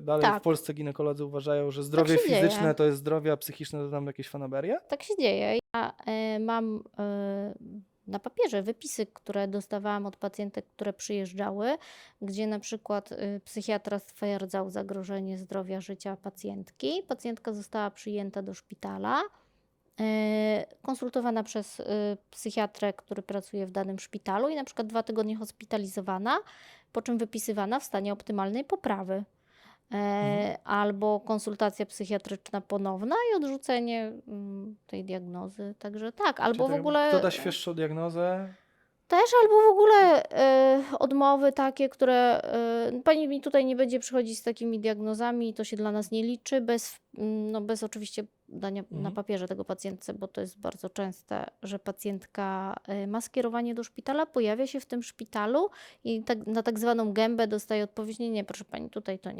dalej Tak. w Polsce ginekolodzy uważają, że zdrowie się dzieje. fizyczne to jest zdrowie, a psychiczne to tam jakieś fanaberie? Tak się dzieje. Ja e, mam e, na papierze wypisy, które dostawałam od pacjentek, które przyjeżdżały, gdzie na przykład e, psychiatra stwierdzał zagrożenie zdrowia życia pacjentki. Pacjentka została przyjęta do szpitala, e, konsultowana przez e, psychiatrę, który pracuje w danym szpitalu i na przykład dwa tygodnie hospitalizowana, po czym wypisywana w stanie optymalnej poprawy. E, albo konsultacja psychiatryczna ponowna i odrzucenie mm, tej diagnozy. Także tak, albo Czyli w ogóle Kto da świeższą diagnozę? też, albo w ogóle e, odmowy takie, które e, pani mi tutaj nie będzie przychodzić z takimi diagnozami, to się dla nas nie liczy, bez, mm, no bez oczywiście dania na Mhm. papierze tego pacjentce, bo to jest bardzo częste, że pacjentka e, ma skierowanie do szpitala, pojawia się w tym szpitalu i tak, na tak zwaną gębę dostaje odpowiedź, nie, nie, proszę pani, tutaj to nie.